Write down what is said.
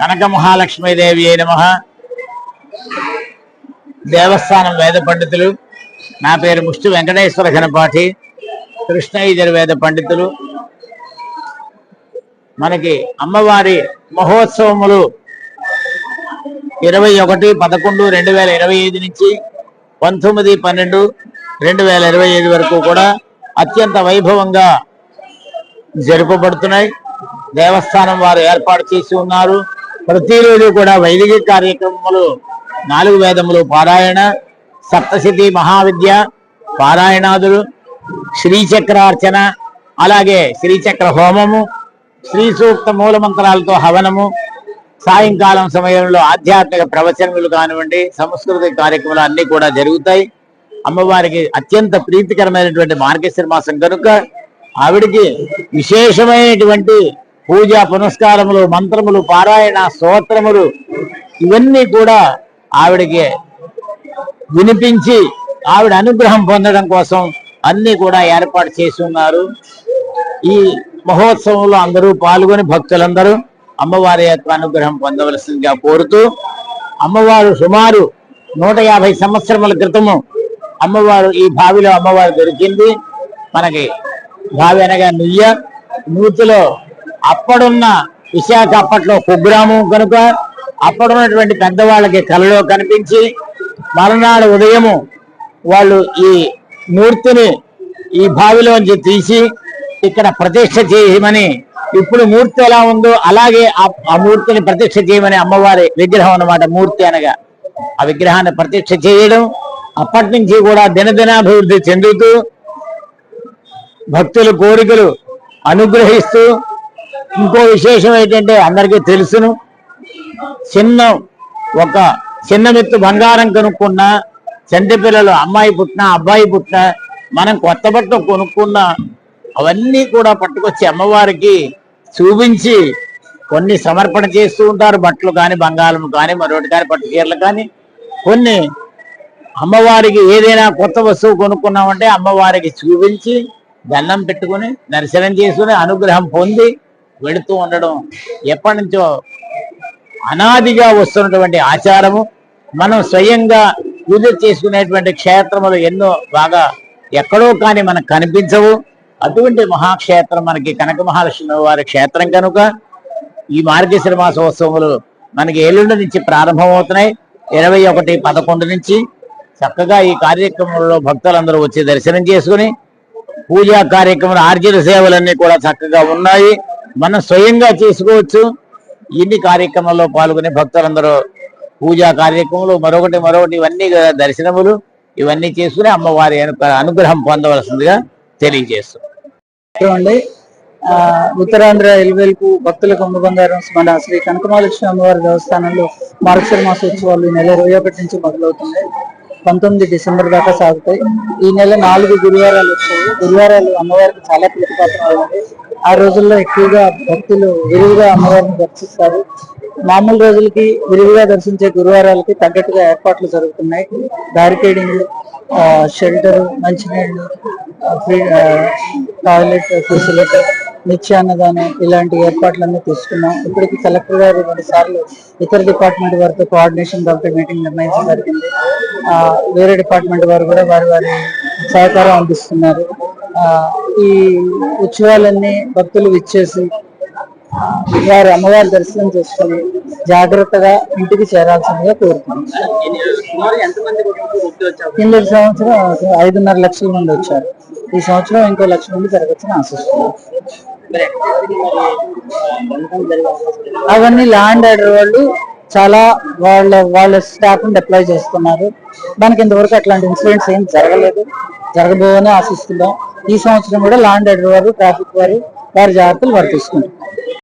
కనక మహాలక్ష్మీదేవి అయిన నమ. దేవస్థానం వేద పండితులు. నా పేరు ముష్టి వెంకటేశ్వర ఘనపాఠి. కృష్ణ వేద పండితులు. మనకి అమ్మవారి మహోత్సవములు ఇరవై ఒకటి పదకొండు రెండు వేల ఇరవై ఐదు నుంచి పంతొమ్మిది పన్నెండు రెండు వేల ఇరవై ఐదు వరకు కూడా అత్యంత వైభవంగా జరుపబడుతున్నాయి. దేవస్థానం వారు ఏర్పాటు చేసి ఉన్నారు. ప్రతిరోజు కూడా వైదిక కార్యక్రమములు నాలుగు వేదములు పారాయణ సప్తశతి మహావిద్య పారాయణాదులు శ్రీచక్రార్చన అలాగే శ్రీచక్ర హోమము శ్రీ సూక్త మూల మంత్రాలతో హవనము సాయంకాలం సమయంలో ఆధ్యాత్మిక ప్రవచనములు కానివ్వండి సంస్కృతి కార్యక్రమాలు అన్ని కూడా జరుగుతాయి. అమ్మవారికి అత్యంత ప్రీతికరమైనటువంటి మార్గశిర మాసం కనుక ఆవిడికి విశేషమైనటువంటి పూజా పునస్కారములు మంత్రములు పారాయణ స్తోత్రములు ఇవన్నీ కూడా ఆవిడకి వినిపించి ఆవిడ అనుగ్రహం పొందడం కోసం అన్ని కూడా ఏర్పాటు చేసి ఉన్నారు. ఈ మహోత్సవంలో అందరూ పాల్గొని భక్తులందరూ అమ్మవారి యొక్క అనుగ్రహం పొందవలసిందిగా కోరుతూ అమ్మవారు సుమారు నూట యాభై సంవత్సరముల క్రితము అమ్మవారు ఈ బావిలో అమ్మవారు దొరికింది. మనకి బావి అనగా నుయ్య. నూతిలో అప్పుడున్న విశాఖ అప్పట్లో కుగ్రామం కనుక అప్పుడున్నటువంటి పెద్దవాళ్ళకి కలలో కనిపించి మరునాడు ఉదయము వాళ్ళు ఈ మూర్తిని ఈ బావిలోంచి తీసి ఇక్కడ ప్రతిష్ట చేయమని ఇప్పుడు మూర్తి ఎలా ఉందో అలాగే ఆ- ఆ మూర్తిని ప్రతిష్ట చేయమని అమ్మవారి విగ్రహం అనమాట మూర్తి అనగా. ఆ విగ్రహాన్ని ప్రతిష్ట చేయడం అప్పటి నుంచి కూడా దినదినాభివృద్ధి చెందుతూ భక్తుల కోరికలు అనుగ్రహిస్తూ ఇంకో విశేషం ఏంటంటే అందరికీ తెలుసును. చిన్న ఒక చిన్న మెత్తు బంగారం కొనుక్కున్న చంటి పిల్లలు అమ్మాయి పుట్టిన అబ్బాయి పుట్టిన మనం కొత్త బట్టలు కొనుక్కున్న అవన్నీ కూడా పట్టుకొచ్చి అమ్మవారికి చూపించి కొన్ని సమర్పణ చేస్తూ ఉంటారు. బట్టలు కానీ బంగారం కానీ మరొకటి కానీ పట్టు చీరలు కానీ. కొన్ని అమ్మవారికి ఏదైనా కొత్త వస్తువు కొనుక్కున్నామంటే అమ్మవారికి చూపించి దండం పెట్టుకుని దర్శనం చేసుకుని అనుగ్రహం పొంది వెళుతూ ఉండడం ఎప్పటి నుంచో అనాదిగా వస్తున్నటువంటి ఆచారము. మనం స్వయంగా పూజ చేసుకునేటువంటి క్షేత్రములు ఎన్నో బాగా ఎక్కడో కానీ మనకు కనిపించవు. అటువంటి మహాక్షేత్రం మనకి కనక మహాలక్ష్మి వారి క్షేత్రం కనుక. ఈ మార్గశిర మాసోత్సవములు మనకి ఏలుండి నుంచి ప్రారంభమవుతున్నాయి. ఇరవై ఒకటి పదకొండు నుంచి చక్కగా ఈ కార్యక్రమంలో భక్తులందరూ వచ్చి దర్శనం చేసుకుని పూజా కార్యక్రమం ఆర్జన సేవలన్నీ కూడా చక్కగా ఉన్నాయి. మనం స్వయంగా చేసుకోవచ్చు. ఇన్ని కార్యక్రమాల్లో పాల్గొనే భక్తులందరూ పూజా కార్యక్రమాలు మరొకటి మరొకటి ఇవన్నీ దర్శనములు ఇవన్నీ చేసుకుని అమ్మవారి అనుగ్రహం పొందవలసిందిగా తెలియజేస్తుంది అండి ఆ, ఉత్తరాంధ్ర ఎల్వెల్పు భక్తుల కుంభ బంగారం మన శ్రీ కనకమహాలక్ష్మి అమ్మవారి దేవస్థానంలో మార్గశిర మాసోత్సవాలు ఈ నెల ఇరవై ఒకటి నుంచి మొదలవుతుంది పంతొమ్మిది డిసెంబర్ దాకా సాగుతాయి. ఈ నెల నాలుగు గురువారాలు వచ్చాయి గురువారాలు అమ్మవారికి చాలా ప్రీతిపాత్రమైనవి ఆ రోజుల్లో ఎక్కువగా భక్తులు విరివిగా అమ్మవారిని దర్శిస్తారు. మామూలు రోజులకి విరివిగా దర్శించే గురువారాలకి తగ్గట్టుగా ఏర్పాట్లు జరుగుతున్నాయి. బ్యారికేడింగ్ షెల్టర్ మంచినీళ్ళు ఫ్రీ టాయిలెట్ ఫెసిలిటీ నిత్యాన్నదానం ఇలాంటి ఏర్పాట్లన్నీ తీసుకున్నాం. ఇప్పటికి కలెక్టర్ గారు రెండు సార్లు ఇతర డిపార్ట్మెంట్ వారితో కోఆర్డినేషన్ కాబట్టి మీటింగ్ నిర్ణయించడం జరిగింది. ఆ, వేరే డిపార్ట్మెంట్ వారు కూడా వారి వారి సహకారం అందిస్తున్నారు. ఆ, ఈ ఉత్సవాలన్నీ భక్తులు విచ్చేసి వారి అమ్మవారి దర్శనం చేసుకుని జాగ్రత్తగా ఇంటికి చేరాల్సిందిగా కోరుతున్నాం. కింద సంవత్సరం ఐదున్నర లక్షల మంది వచ్చారు. ఈ సంవత్సరం ఇంకో లక్ష మంది జరగచ్చని ఆశిస్తున్నాం. అవన్నీ ల్యాండ్ ఆర్డర్ వాళ్ళు చాలా వాళ్ళ వాళ్ళ స్టాఫ్ని డిప్లాయ్ చేస్తున్నారు. మనకి ఇంతవరకు అట్లాంటి ఇన్సిడెంట్స్ ఏం జరగలేదు. జరగబోవని ఆశిస్తున్నాం. ఈ సంవత్సరం కూడా ల్యాండ్ ఆర్డర్ వారు ట్రాఫిక్ వారు వారి జాగ్రత్తలు వారు తీసుకుంటారు